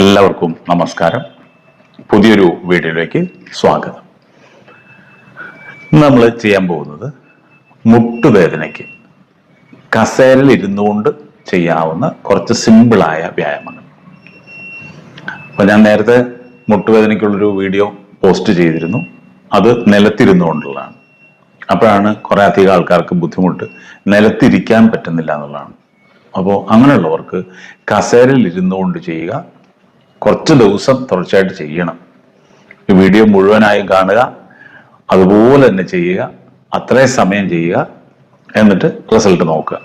എല്ലാവർക്കും നമസ്കാരം. പുതിയൊരു വീഡിയോയിലേക്ക് സ്വാഗതം. നമ്മൾ ചെയ്യാൻ പോകുന്നത് മുട്ടുവേദനയ്ക്ക്. കസേരയിൽ ഇരുന്നുകൊണ്ട് ചെയ്യാവുന്ന കുറച്ച് സിമ്പിളായ വ്യായാമങ്ങൾ. അപ്പൊ ഞാൻ നേരത്തെ മുട്ടുവേദനയ്ക്കുള്ളൊരു വീഡിയോ പോസ്റ്റ് ചെയ്തിരുന്നു. അത് നിലത്തിരുന്നുകൊണ്ടുള്ളതാണ്. അപ്പോഴാണ് കുറെ അധികം ആൾക്കാർക്ക് ബുദ്ധിമുട്ട് നിലത്തിരിക്കാൻ പറ്റുന്നില്ല എന്നുള്ളതാണ്. അപ്പോൾ അങ്ങനെയുള്ളവർക്ക് കസേരയിൽ ഇരുന്നുകൊണ്ട് ചെയ്യുക കുറച്ച് ദിവസം തുടർച്ചയായിട്ട് ചെയ്യണം. ഈ വീഡിയോ മുഴുവനായും കാണുക അതുപോലെ തന്നെ ചെയ്യുക അത്രയും സമയം ചെയ്യുക എന്നിട്ട് റിസൾട്ട് നോക്കുക.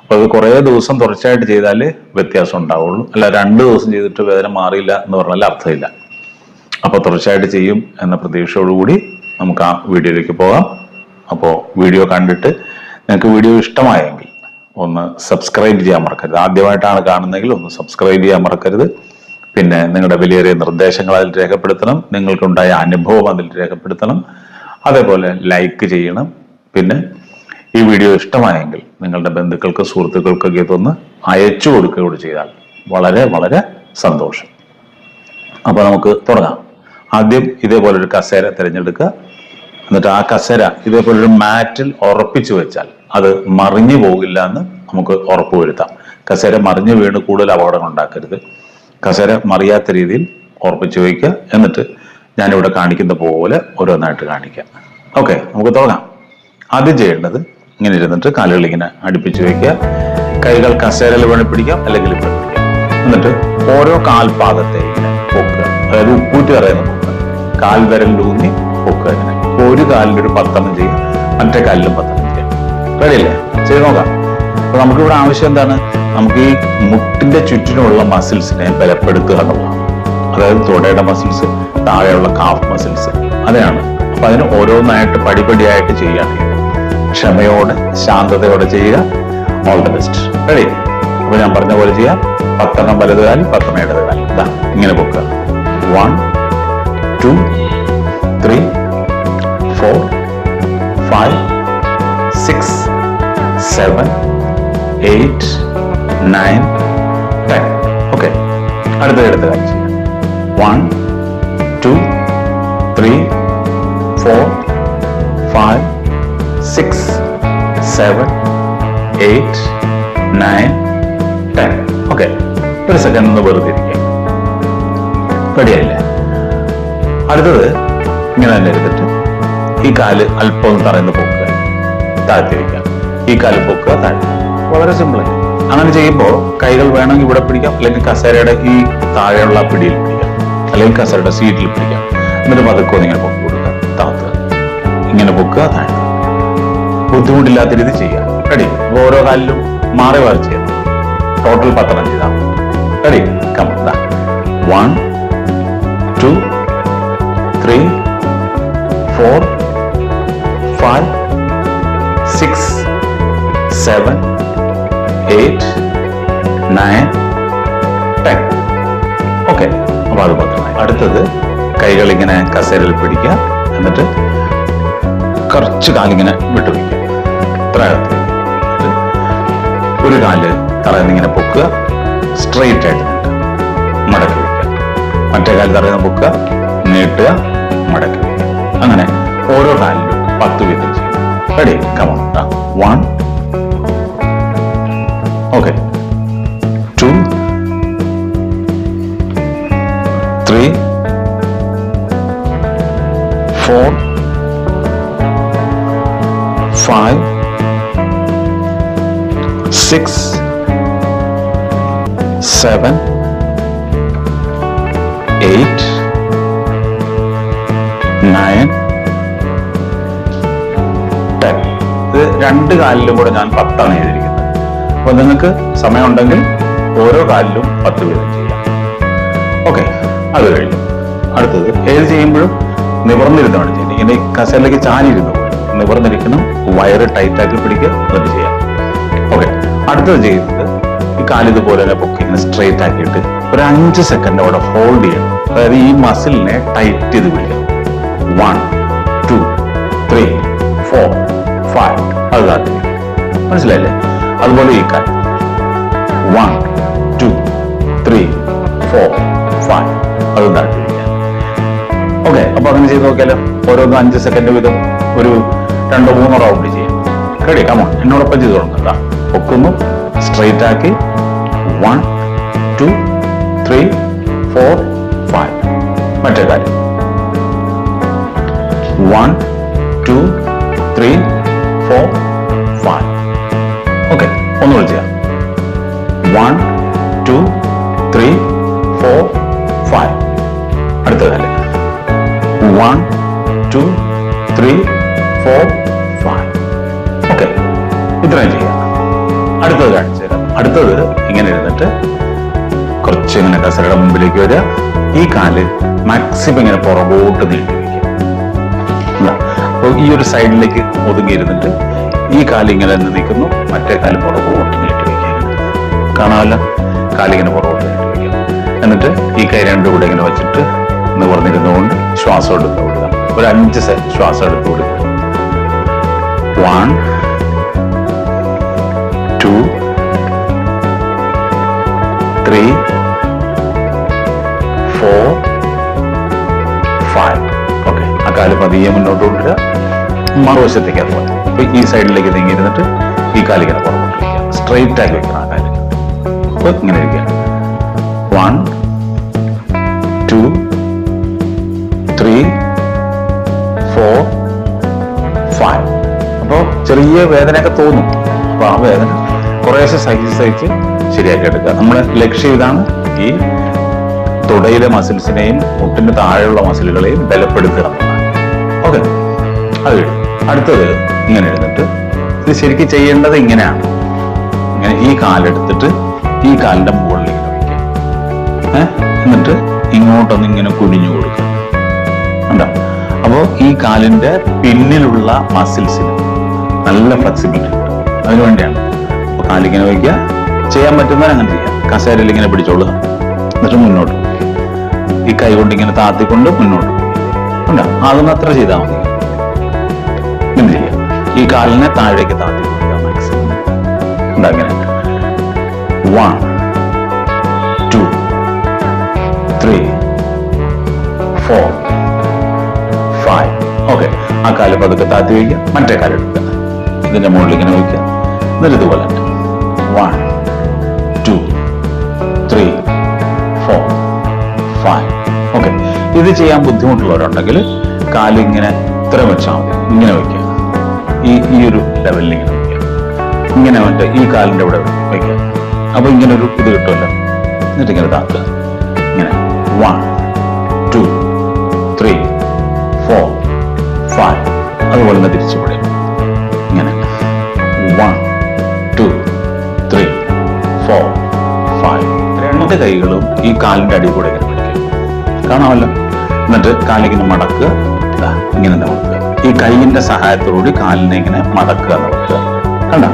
അപ്പോൾ അത് കുറേ ദിവസം തുടർച്ചയായിട്ട് ചെയ്താൽ വ്യത്യാസം ഉണ്ടാവുള്ളൂ. അല്ല രണ്ട് ദിവസം ചെയ്തിട്ട് വേദന മാറിയില്ല എന്ന് പറഞ്ഞാൽ അർത്ഥമില്ല. അപ്പോൾ തുടർച്ചയായിട്ട് ചെയ്യും എന്ന പ്രതീക്ഷയോടുകൂടി നമുക്ക് ആ വീഡിയോയിലേക്ക് പോകാം. അപ്പോൾ വീഡിയോ കണ്ടിട്ട് നിങ്ങൾക്ക് വീഡിയോ ഇഷ്ടമായെങ്കിൽ ഒന്ന് സബ്സ്ക്രൈബ് ചെയ്യാൻ മറക്കരുത്. ആദ്യമായിട്ടാണ് കാണുന്നതെങ്കിൽ ഒന്ന് സബ്സ്ക്രൈബ് ചെയ്യാൻ മറക്കരുത്. പിന്നെ നിങ്ങളുടെ വിലയേറിയ നിർദ്ദേശങ്ങൾ അതിൽ രേഖപ്പെടുത്തണം. നിങ്ങൾക്കുണ്ടായ അനുഭവം അതിൽ രേഖപ്പെടുത്തണം. അതേപോലെ ലൈക്ക് ചെയ്യണം. പിന്നെ ഈ വീഡിയോ ഇഷ്ടമായെങ്കിൽ നിങ്ങളുടെ ബന്ധുക്കൾക്ക് സുഹൃത്തുക്കൾക്കൊക്കെ ഇതൊന്ന് അയച്ചു കൊടുക്കുകയോട് ചെയ്താൽ വളരെ വളരെ സന്തോഷം. അപ്പോൾ നമുക്ക് തുടങ്ങാം. ആദ്യം ഇതേപോലെ ഒരു കസേര തിരഞ്ഞെടുക്കുക. എന്നിട്ട് ആ കസേര ഇതേപോലെ ഒരു മാറ്റിൽ ഉറപ്പിച്ചു വെച്ചാൽ അത് മറിഞ്ഞു പോകില്ല എന്ന് നമുക്ക് ഉറപ്പ് വരുത്താം കസേര മറിഞ്ഞു വീണ് കൂടുതൽ അപകടങ്ങൾ ഉണ്ടാക്കരുത്. കസേര മറിയാത്ത രീതിയിൽ ഉറപ്പിച്ചു വയ്ക്കുക എന്നിട്ട് ഞാനിവിടെ കാണിക്കുന്ന പോലെ ഓരോന്നായിട്ട് കാണിക്കാം. ഓക്കെ നമുക്ക് തുടങ്ങാം. ആദ്യം ചെയ്യേണ്ടത് ഇങ്ങനെ ഇരുന്നിട്ട് കാലുകൾ ഇങ്ങനെ അടുപ്പിച്ച് വയ്ക്കുക കൈകൾ കസേരയിൽ വേണി പിടിക്കാം അല്ലെങ്കിൽ എന്നിട്ട് ഓരോ കാൽപാദത്തെ ഇങ്ങനെ പൊക്കുക. അതായത് ഉപ്പൂറ്റി പറയുന്ന പൊക്കുക കാൽ വിരലിലൂന്നി പൊക്കുക ഇങ്ങനെ. ഒരു കാലിൽ ഒരു പത്തെണ്ണം ചെയ്യുക മറ്റേ കാലിലും പത്തെണ്ണം ചെയ്യുക. റെഡിയല്ലേ ചെയ്ത് നോക്കാം. അപ്പൊ നമുക്കിവിടെ ആവശ്യം എന്താണ്? നമുക്ക് ഈ മുട്ടിന്റെ ചുറ്റിനുള്ള മസിൽസിനെ ബലപ്പെടുത്തുക എന്നുള്ളതാണ്. അതായത് തുടയുടെ മസിൽസ് താഴെയുള്ള കാഫ് മസിൽസ് അതാണ്. അപ്പൊ അതിന് ഓരോന്നായിട്ട് പടിപടിയായിട്ട് ചെയ്യാൻ ക്ഷമയോടെ ശാന്തതയോടെ ചെയ്യുക. ഓൾ ദ ബെസ്റ്റ് റെഡി അപ്പൊ ഞാൻ പറഞ്ഞ പോലെ ചെയ്യാം. പത്തെണ്ണം വലത് കാലം പത്തെണ്ണം ഇടത് കാലം ഇതാ ഇങ്ങനെ പൊക്കുക one two three four five six seven eight nine ten okay. അടുത്ത എടുത്ത് കാണിച്ചു one two three four five six seven eight nine ten okay. ഒരു സെക്കൻഡ് ഒന്ന് വെറുതെ ഇരിക്കുക. റെഡിയായില്ലേ അടുത്തത് ഇങ്ങനെ തന്നെ എടുത്തിട്ട് ഈ കാൽ അല്പം തറയുന്ന പൊക്കുക. താഴ്ത്തി വയ്ക്കാം ഈ കാൽ പൊക്കുക താഴ്ത്തി വളരെ സിമ്പിൾ അങ്ങനെ ചെയ്യുമ്പോൾ കൈകൾ വേണമെങ്കിൽ ഇവിടെ പിടിക്കാം അല്ലെങ്കിൽ കസേരയുടെ ഈ താഴെയുള്ള പിടിയിൽ പിടിക്കാം അല്ലെങ്കിൽ കസേരയുടെ സീറ്റിൽ പിടിക്കാം. എന്നിട്ട് പതുക്കെ നിങ്ങൾ പൊക്കി കൊടുക്കുക. താത്ത്. ഇങ്ങനെ പൊക്കുക താഴ്ത്തുക ബുദ്ധിമുട്ടില്ലാത്ത രീതി ചെയ്യാം റെഡി ഓരോ കാലിലും മാറി മാറി ചെയ്യാം ടോട്ടൽ പത്തെണ്ണം ചെയ്താൽ ready come one two three four five six seven eight nine ten okay അപ്പോൾ അത് പത്രമായി അടുത്തത് കൈകൾ ഇങ്ങനെ കസേരയിൽ പിടിക്കുക. എന്നിട്ട് കുറച്ച് കാലിങ്ങനെ വിട്ടു വയ്ക്കുക ഇത്ര ഒരു കാൽ തറയിൽ ഇങ്ങനെ പൊക്കുക. സ്ട്രെയിറ്റ് ആയിട്ട് മടക്കി വയ്ക്കുക മറ്റേ കാൽ തറയിൽ പൊക്കുക. നീട്ടുക. മടക്കി വയ്ക്കുക അങ്ങനെ ഓരോ കാലിലും പത്ത് വീതം ചെയ്യുക. Ready come on one three four five six seven eight nine ten ഇത് രണ്ട് കാലിലും കൂടെ ഞാൻ പത്താണ് എഴുതിയിരിക്കുന്നത്. അപ്പൊ നിങ്ങൾക്ക് സമയമുണ്ടെങ്കിൽ ഓരോ കാലിലും പത്ത് വീതം അത് കഴിഞ്ഞു. അടുത്തത് ഏത് ചെയ്യുമ്പോഴും നിവർന്നിരുന്നാണ് ചെയ്യുന്നത്. ഈ കസേരയിലേക്ക് ചാനിരുന്നു നിവർന്നിരിക്കണം വയറ് ടൈറ്റാക്കി പിടിക്കുക എന്നിട്ട് ചെയ്യാം. ഓക്കെ അടുത്തത് ചെയ്യുന്നത് ഈ കാലിതുപോലെ തന്നെ പൊക്കി ഇങ്ങനെ സ്ട്രെയിറ്റ് ആക്കിയിട്ട് ഒരു അഞ്ച് സെക്കൻഡ് അവിടെ ഹോൾഡ് ചെയ്യണം. അതായത് ഈ മസിലിനെ ടൈറ്റ് ചെയ്ത് പിടിക്കുക one two three four five അത് കാത്തി മനസ്സിലായില്ലേ? അതുപോലെ ഈ കാൽ one two three four five അതും വയ്ക്കുക ഓക്കെ അപ്പൊ അങ്ങനെ ചെയ്ത് നോക്കിയാലോ ഓരോന്നും അഞ്ച് സെക്കൻഡ് വീതം ഒരു രണ്ടോ മൂന്നോ റൗണ്ട് ചെയ്യാം. റെഡി കമോ എന്നോടൊപ്പം ചെയ്ത് തുടങ്ങുക പൊക്കുന്നു. സ്ട്രൈറ്റ് ആക്കി. One two three four five മറ്റേ കാര്യം. One two three four five okay ഒന്ന് ചെയ്യാം. One two three four five one two three four five okay ഇത്രയും ചെയ്യാം. അടുത്തത് കാണിച്ചു തരാം. അടുത്തത് ഇങ്ങനെ ഇരുന്നിട്ട് കുറച്ച് ഇങ്ങനെ കസരയുടെ മുമ്പിലേക്ക് വരിക. ഈ കാൽ മാക്സിമം ഇങ്ങനെ പുറകോട്ട് നീട്ടി വയ്ക്കുക ഇതാ. ഈ ഒരു സൈഡിലേക്ക് ഒതുങ്ങി ഇരുന്നിട്ട് ഈ കാൽ ഇങ്ങനെ തന്നെ നിൽക്കുന്നു. മറ്റേ കാൽ പുറകോട്ട് നീട്ടി വയ്ക്കുക കാണാമല്ല? കാലിങ്ങനെ പുറകോട്ട് നീട്ടി എന്നിട്ട് ഈ കൈ രണ്ടും കൂടെ ഇങ്ങനെ വെച്ചിട്ട് നിവർന്നിരുന്നുകൊണ്ട് ശ്വാസം എടുത്ത് കൊടുക്കുക ഒരു അഞ്ച് ശ്വാസം എടുത്ത് കൊടുക്കുക one two three four five okay ആ കാൽ പതിയെ മുന്നോട്ട് കൊണ്ടുവരിക. മറുവശത്തേക്ക് അതുപോലെ അപ്പൊ ഈ സൈഡിലേക്ക് നീങ്ങിയിരുന്നിട്ട് ഈ കാലിങ്ങനെ പുറകോട്ട് സ്ട്രെയിറ്റ് ആക്കി വെക്കണം ആ കാൽ. അപ്പൊ ഇങ്ങനെ ഇരിക്കുക. വൺ ചെറിയ വേദനയൊക്കെ തോന്നും. അപ്പൊ ആ വേദന കുറേശ്ശെ സഹിച്ച് സഹിച്ച് ശരിയാക്കി എടുക്കുക നമ്മുടെ ലക്ഷ്യം ഇതാണ് ഈ തുടയിലെ മസിൽസിനെയും മുട്ടിന്റെ താഴെയുള്ള മസിലുകളെയും ബലപ്പെടുത്തുക ഓക്കെ അത്. അടുത്തത് ഇങ്ങനെ എഴുന്നിട്ട് ഇത് ശരിക്കും ചെയ്യേണ്ടത് ഇങ്ങനെയാണ്. ഇങ്ങനെ ഈ കാലെടുത്തിട്ട് ഈ കാലിന്റെ മുകളിലേക്ക് വയ്ക്കുക. എന്നിട്ട് ഇങ്ങോട്ടൊന്ന് ഇങ്ങനെ കുഴിഞ്ഞു കൊടുക്കുക. അപ്പോ ഈ കാലിന്റെ പിന്നിലുള്ള മസിൽസിന് നല്ല ഫ്ലെക്സിബിലിറ്റി അതിനുവേണ്ടിയാണ് അപ്പൊ കാലിങ്ങനെ വയ്ക്കുക. ചെയ്യാൻ പറ്റുന്നവർ അങ്ങനെ ചെയ്യാം. കസേരയിൽ ഇങ്ങനെ പിടിച്ചോളുക. എന്നിട്ട് മുന്നോട്ട്. ഈ കൈ കൊണ്ട് ഇങ്ങനെ താത്തിക്കൊണ്ട് മുന്നോട്ട്. ഉണ്ടോ അതൊന്ന് അത്ര ചെയ്താൽ മതി. ഇങ്ങനെ ചെയ്യാം. ഈ കാലിനെ താഴേക്ക് താത്തി ഫോർ ഫൈവ് ഓക്കെ ആ കാൽ പതുക്കെ താത്തി വയ്ക്കുക. മറ്റേ കാൽ ഇതിന്റെ മുകളിൽ ഇങ്ങനെ വയ്ക്കുക. എന്നിട്ട് ഇതുപോലെ. One two three four five okay ഇത് ചെയ്യാൻ ബുദ്ധിമുട്ടുള്ളവരുണ്ടെങ്കിൽ കാൽ ഇങ്ങനെ ഇത്ര വെച്ചാൽ മതി. ഇങ്ങനെ വയ്ക്കുക. ഈ ഈ ഒരു ലെവലിൽ ഇങ്ങനെ വയ്ക്കുക. ഇങ്ങനെ മറ്റേ ഈ കാലിന്റെ ഇവിടെ വയ്ക്കുക. അപ്പോൾ ഇങ്ങനെ ഒരു ഇത് കിട്ടുമല്ലോ. എന്നിട്ട് ഇങ്ങനെ താക്കുക ഇങ്ങനെ. One two three four five അതുപോലെ തന്നെ തിരിച്ചു രണ്ട് കൈകളും ഈ കാലിന്റെ അടി കൂടെ ഇങ്ങനെ പിടിക്കുക. കാണാമല്ലോ? എന്നിട്ട് കാലിങ്ങനെ മടക്കുക. ഇങ്ങനെ നിവർത്തുക ഈ കൈയിന്റെ സഹായത്തോടുകൂടി കാലിനെ ഇങ്ങനെ മടക്കുക നിവർത്തുക കണ്ട?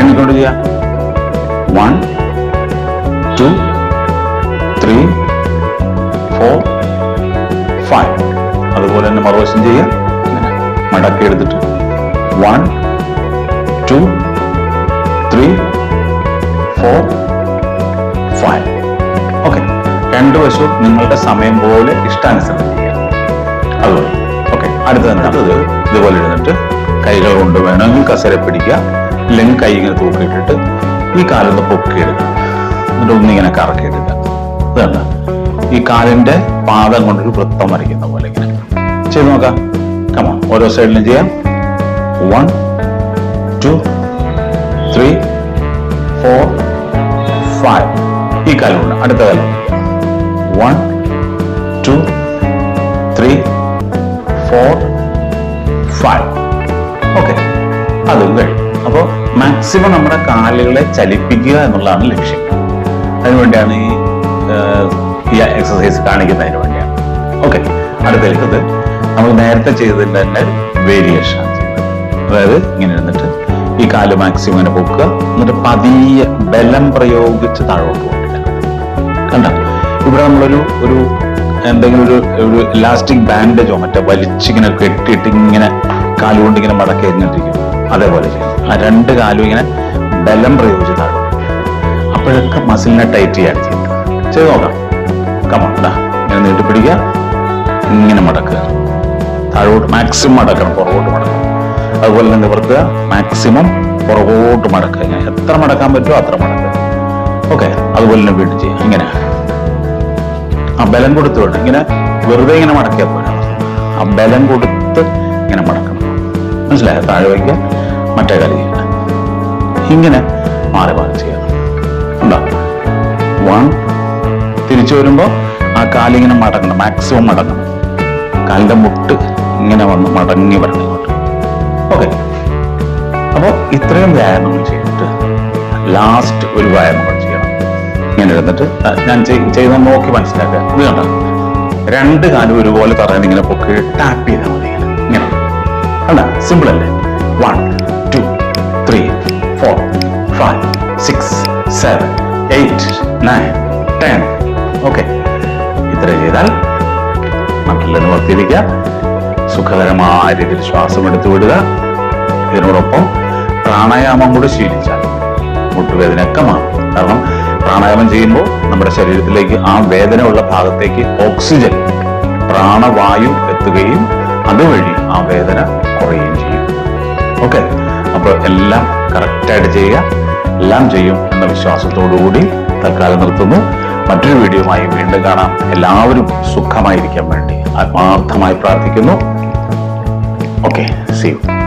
എണ്ണിക്കൊണ്ട് ചെയ്യാം. One two three four five അതുപോലെ തന്നെ മറുവശം ചെയ്യുക. ഇങ്ങനെ മടക്കി എടുത്തിട്ട്. വൺ ടു ത്രീ ഫോർ രണ്ടു വശവും നിങ്ങളുടെ സമയം പോലെ ഇഷ്ടാനുസരണം ചെയ്യാം അതുപോലെ ഓക്കെ അടുത്ത തന്നെ അടുത്തത് ഇതുപോലെ ഇരുന്നിട്ട് കൈകൾ കൊണ്ട് വേണമെങ്കിൽ കസര പിടിക്കുക ഇല്ലെങ്കിൽ കൈ ഇങ്ങനെ തൂക്കിയിട്ടിട്ട് ഈ കാലൊന്ന് പൊക്കിയെടുക്കുക എന്നിട്ട് ഒന്നിങ്ങനെ കറക്കിയെടുക്കുക ഇതാണ് ഈ കാലിന്റെ പാദം കൊണ്ടൊരു വൃത്തം വരയ്ക്കുന്ന പോലെ ഇങ്ങനെ. ചെയ്ത് നോക്കാം. കമോൺ ഓരോ സൈഡിലും ചെയ്യാം. One two three four five ഈ കാലമുണ്ട് അടുത്ത കാലം. One two three four five. Okay. അതും കഴിയും അപ്പോൾ മാക്സിമം നമ്മുടെ കാലുകളെ ചലിപ്പിക്കുക എന്നുള്ളതാണ് ലക്ഷ്യം. അതിനുവേണ്ടിയാണ് ഈ ഈ എക്സസൈസ് കാണിക്കുന്നതിന് വേണ്ടിയാണ്. ഓക്കെ. അടുത്തേക്കത് നമ്മൾ നേരത്തെ ചെയ്തതിന്റെ തന്നെ വേരിയേഷൻ അതായത് ഇങ്ങനെ ഇരുന്നിട്ട് ഈ കാൽ മാക്സിമം ഇങ്ങനെ പൊക്കുക. എന്നിട്ട് പതിയെ ബലം പ്രയോഗിച്ച് താഴോട്ട് പോകുക കണ്ട? ഇവിടെ നമ്മളൊരു ഒരു എന്തെങ്കിലും ഒരു ഒരു ഇലാസ്റ്റിക് ബാൻഡേജോ മറ്റേ വലിച്ചിങ്ങനെ കെട്ടിയിട്ട് ഇങ്ങനെ കാലുകൊണ്ട് ഇങ്ങനെ മടക്കി എറിഞ്ഞിട്ടിരിക്കും അതേപോലെ ആ രണ്ട് കാലും ഇങ്ങനെ ബലം പ്രയോഗിച്ചിട്ടാണ്. അപ്പോഴൊക്കെ മസിലിനെ ടൈറ്റ് ചെയ്യാൻ ചെയ്യുന്നത് ചെയ്ത് നോക്കാം. പിടിക്കുക. ഇങ്ങനെ മടക്കുക. താഴോട്ട് മാക്സിമം മടക്കണം പുറകോട്ട് മടക്കണം. അതുപോലെ തന്നെ നിവർത്തുക മാക്സിമം പുറകോട്ട് മടക്കുക. എത്ര മടക്കാൻ പറ്റുമോ അത്ര മടക്കുക. ഓക്കെ അതുപോലെ തന്നെ വീണ്ടും ചെയ്യാം. ഇങ്ങനെ. ആ ബലം കൊടുത്ത് വേണം ഇങ്ങനെ വെറുതെ ഇങ്ങനെ മടക്കിയാൽ പോരാ. ആ ബലം കൊടുത്ത് ഇങ്ങനെ മടക്കണം. മനസ്സിലായോ? താഴെ വയ്ക്കുക മറ്റേ കാലം ഇങ്ങനെ മാറി മാറി ചെയ്യണം വൺ തിരിച്ചു വരുമ്പോൾ ആ കാലിങ്ങനെ മടങ്ങണം. മാക്സിമം മടങ്ങണം. കാലിന്റെ മുട്ട് ഇങ്ങനെ വന്ന് മടങ്ങി വരണം ഓക്കെ അപ്പോൾ ഇത്രയും വ്യായാമം ചെയ്തിട്ട് ലാസ്റ്റ് ഒരു വ്യായാമം ഇങ്ങനെ ഇരുന്നിട്ട് ഞാൻ ചെയ്ത് നോക്കി മനസ്സിലാക്കുക. ഇത് കണ്ട? രണ്ട് കാലും ഒരുപോലെ തറയിൽ ഇങ്ങനെ പൊക്കി ടാപ്പ് ചെയ്താൽ മതി ഇങ്ങനെ. അല്ല സിമ്പിൾ അല്ലേ? One two three four five six seven eight nine ten okay ഇത്ര ചെയ്താൽ മറ്റുള്ള നിവർത്തിയിരിക്കുക സുഖകരമായ രീതിയിൽ ശ്വാസം എടുത്തു വിടുക. ഇതിനോടൊപ്പം പ്രാണായാമം കൂടെ ശീലിച്ചാൽ മുട്ടുവേദനയൊക്കെ മാറും. കാരണം പ്രാണായാമം ചെയ്യുമ്പോൾ നമ്മുടെ ശരീരത്തിലേക്ക് ആ വേദനയുള്ള ഭാഗത്തേക്ക് ഓക്സിജൻ പ്രാണവായു എത്തുകയും അതുവഴി ആ വേദന കുറയുകയും ചെയ്യും. ഓക്കെ? അപ്പോൾ എല്ലാം കറക്റ്റായിട്ട് ചെയ്യുക. എല്ലാം ചെയ്യും എന്ന വിശ്വാസത്തോടുകൂടി തൽക്കാലം നിർത്തുന്നു. മറ്റൊരു വീഡിയോയുമായി വീണ്ടും കാണാം. എല്ലാവരും സുഖമായിരിക്കാൻ വേണ്ടി ആത്മാർത്ഥമായി പ്രാർത്ഥിക്കുന്നു. Okay see you